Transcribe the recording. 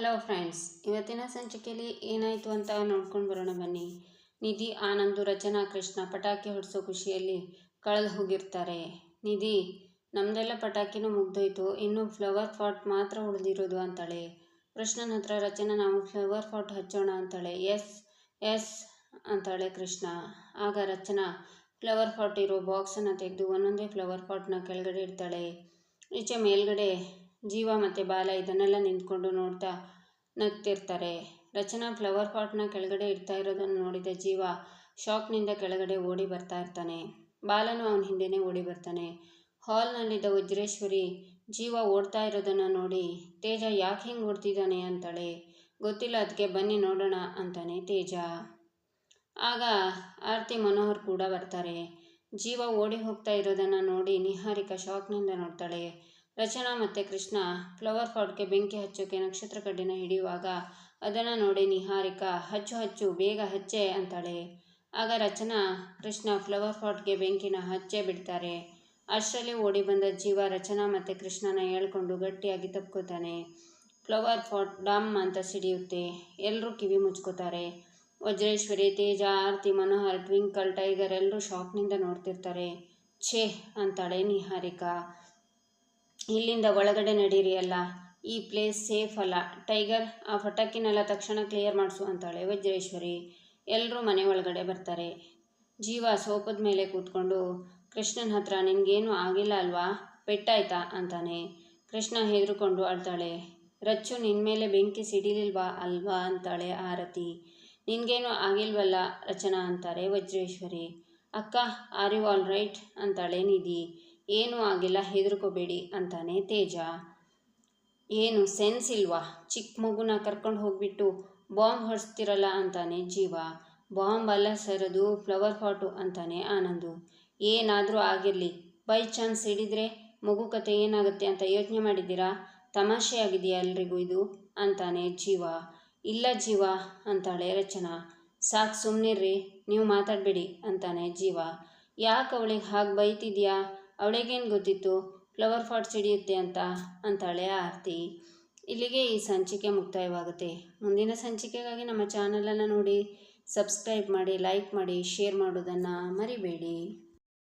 Hello friends ಇವತ್ತಿನ ಸಂಚಿಕೆಯಲ್ಲಿ ಏನಾಯಿತು ಅಂತ ನೋಡ್ಕೊಂಡು ಬರೋಣ ಬನ್ನಿ. ನಿಧಿ ಆನಂದು ರಚನಾ ಕೃಷ್ಣ ಪಟಾಕಿ ಹೊಡಿಸೋ ಖುಷಿಯಲ್ಲಿ ಕಳೆದು ಹೋಗಿರ್ತಾರೆ. ನಿಧಿ ನಮ್ಮದೆಲ್ಲ ಪಟಾಕಿನೂ ಮುಗ್ದೋಯ್ತು. ಇನ್ನು ಫ್ಲವರ್ ಪಾಟ್ ಮಾತ್ರ ಉಳಿದಿರೋದು ಅಂತಾಳೆ. ಕೃಷ್ಣನ ಹತ್ರ ರಚನಾ, ನಾವು ಫ್ಲವರ್ ಪಾಟ್ ಹಚ್ಚೋಣ ಅಂತಾಳೆ. ಎಸ್ ಎಸ್ ಅಂತಾಳೆ ಕೃಷ್ಣ. ಆಗ ರಚನಾ ಫ್ಲವರ್ ಪಾಟ್ ಇರೋ ಬಾಕ್ಸನ್ನು ತೆಗೆದು ಒಂದೊಂದೇ ಫ್ಲವರ್ ಪಾಟ್ನ ಕೆಳಗಡೆ ಇಡ್ತಾಳೆ. ಈಚೆ ಮೇಲ್ಗಡೆ ಜೀವ ಮತ್ತು ಬಾಲ ಇದನ್ನೆಲ್ಲ ನಿಂತ್ಕೊಂಡು ನೋಡ್ತಾ ನಗ್ತಿರ್ತಾರೆ. ರಚನಾ ಫ್ಲವರ್ ಪಾಟ್ನ ಕೆಳಗಡೆ ಇಡ್ತಾ ಇರೋದನ್ನು ನೋಡಿದ ಜೀವ ಶಾಕ್ನಿಂದ ಕೆಳಗಡೆ ಓಡಿ ಬರ್ತಾ ಇರ್ತಾನೆ. ಬಾಲನು ಅವನ ಹಿಂದೆನೇ ಓಡಿ ಬರ್ತಾನೆ. ಹಾಲ್ನಲ್ಲಿದ್ದ ವಜ್ರೇಶ್ವರಿ ಜೀವ ಓಡ್ತಾ ಇರೋದನ್ನು ನೋಡಿ, ತೇಜ ಯಾಕೆ ಹಿಂಗೆ ಓಡ್ತಿದ್ದಾನೆ ಅಂತಾಳೆ. ಗೊತ್ತಿಲ್ಲ ಅದಕ್ಕೆ ಬನ್ನಿ ನೋಡೋಣ ಅಂತಾನೆ ತೇಜ. ಆಗ ಆರತಿ ಮನೋಹರ್ ಕೂಡ ಬರ್ತಾರೆ. ಜೀವ ಓಡಿ ಹೋಗ್ತಾ ಇರೋದನ್ನು ನೋಡಿ ನಿಹಾರಿಕಾ ಶಾಕ್ನಿಂದ ನೋಡ್ತಾಳೆ. ರಚನಾ ಮತ್ತು ಕೃಷ್ಣ ಫ್ಲವರ್ ಪಾಟ್ಗೆ ಬೆಂಕಿ ಹಚ್ಚೋಕೆ ನಕ್ಷತ್ರ ಕಡ್ಡಿನ ಹಿಡಿಯುವಾಗ ಅದನ್ನು ನೋಡಿ ನಿಹಾರಿಕಾ, ಹಚ್ಚು ಹಚ್ಚು, ಬೇಗ ಹಚ್ಚೆ ಅಂತಾಳೆ. ಆಗ ರಚನಾ, ಕೃಷ್ಣ, ಫ್ಲವರ್ ಪಾಟ್ಗೆ ಬೆಂಕಿನ ಹಚ್ಚೆ ಬಿಡ್ತಾರೆ. ಅಷ್ಟರಲ್ಲಿ ಓಡಿ ಬಂದ ಜೀವ ರಚನಾ ಮತ್ತು ಕೃಷ್ಣನ ಹೇಳ್ಕೊಂಡು ಗಟ್ಟಿಯಾಗಿ ತಪ್ಕೋತಾನೆ. ಫ್ಲವರ್ ಪಾಟ್ ಡಮ್ ಅಂತ ಸಿಡಿಯುತ್ತೆ. ಎಲ್ಲರೂ ಕಿವಿ ಮುಚ್ಕೋತಾರೆ. ವಜ್ರೇಶ್ವರಿ, ತೇಜ, ಆರತಿ, ಮನೋಹರ್, ಟ್ವಿಂಕಲ್, ಟೈಗರ್ ಎಲ್ಲರೂ ಶಾಕ್ನಿಂದ ನೋಡ್ತಿರ್ತಾರೆ. ಛೇ, ಅಂತಾಳೆ ನಿಹಾರಿಕಾ. ಇಲ್ಲಿಂದ ಒಳಗಡೆ ನಡೀರಿ ಅಲ್ಲ. ಈ ಪ್ಲೇಸ್ ಸೇಫ್ ಅಲ್ಲ. ಟೈಗರ್ ಆ ಪಟಾಕಿನೆಲ್ಲ ತಕ್ಷಣ ಕ್ಲಿಯರ್ ಮಾಡಿಸು ಅಂತಾಳೆ ವಜ್ರೇಶ್ವರಿ. ಎಲ್ಲರೂ ಮನೆ ಒಳಗಡೆ ಬರ್ತಾರೆ. ಜೀವ ಸೋಪದ ಮೇಲೆ ಕೂತ್ಕೊಂಡು, ಕೃಷ್ಣನ ಹತ್ರ ನಿನಗೇನು ಆಗಿಲ್ಲ ಅಲ್ವಾ? ಪೆಟ್ಟಾಯ್ತಾ? ಅಂತಾನೆ. ಕೃಷ್ಣ ಹೆದರ್ಕೊಂಡು ಅಳ್ತಾಳೆ. ರಚ್ಚು ನಿನ್ನ ಮೇಲೆ ಬೆಂಕಿ ಸಿಡಿಲಿಲ್ವಾ ಅಲ್ವಾ? ಅಂತಾಳೆ ಆರತಿ. ನಿನಗೇನು ಆಗಿಲ್ವಲ್ಲ ರಚನಾ ಅಂತಾರೆ ವಜ್ರೇಶ್ವರಿ. ಅಕ್ಕ ಆರ್ ಯು ಆಲ್ ರೈಟ್ ಅಂತಾಳೆ ನಿಧಿ. ಏನೂ ಆಗಿಲ್ಲ, ಹೆದರ್ಕೋಬೇಡಿ ಅಂತಾನೆ ತೇಜ. ಏನು ಸೆನ್ಸ್ ಇಲ್ವಾ? ಚಿಕ್ಕ ಮಗುನ ಕರ್ಕೊಂಡು ಹೋಗ್ಬಿಟ್ಟು ಬಾಂಬ್ ಹೊಡಿಸ್ತಿರಲ್ಲ ಅಂತಾನೆ ಜೀವ. ಬಾಂಬ್ ಅಲ್ಲ ಸರ್ ಅದು ಫ್ಲವರ್ ಪಾಟು ಅಂತಾನೆ ಆನಂದು. ಏನಾದರೂ ಆಗಿರಲಿ, ಬೈ ಚಾನ್ಸ್ ಹಿಡಿದ್ರೆ ಮಗು ಕತೆ ಏನಾಗುತ್ತೆ ಅಂತ ಯೋಚನೆ ಮಾಡಿದ್ದೀರಾ? ತಮಾಷೆ ಆಗಿದೆಯಾ ಎಲ್ರಿಗೂ ಇದು? ಅಂತಾನೆ ಜೀವ. ಇಲ್ಲ ಜೀವ, ಅಂತಾಳೆ ರಚನಾ. ಸಾಕು ಸುಮ್ಮನಿರ್ರಿ ನೀವು ಮಾತಾಡಬೇಡಿ ಅಂತಾನೆ ಜೀವ. ಯಾಕೆ ಅವಳಿಗೆ ಹಾಗೆ ಬೈತಿದ್ಯಾ? ಅವಳಿಗೇನು ಗೊತ್ತಿತ್ತು? ಫ್ಲವರ್ ಫಾಟ್ ಸಿಡಿಯುತ್ತೆ ಅಂತ? ಅಂತಾಳೆ ಆರತಿ. ಇಲ್ಲಿಗೆ ಈ ಸಂಚಿಕೆ ಮುಕ್ತಾಯವಾಗುತ್ತೆ. ಮುಂದಿನ ಸಂಚಿಕೆಗಾಗಿ ನಮ್ಮ ಚಾನಲನ್ನು ನೋಡಿ, ಸಬ್ಸ್ಕ್ರೈಬ್ ಮಾಡಿ, ಲೈಕ್ ಮಾಡಿ, ಶೇರ್ ಮಾಡೋದನ್ನು ಮರಿಬೇಡಿ.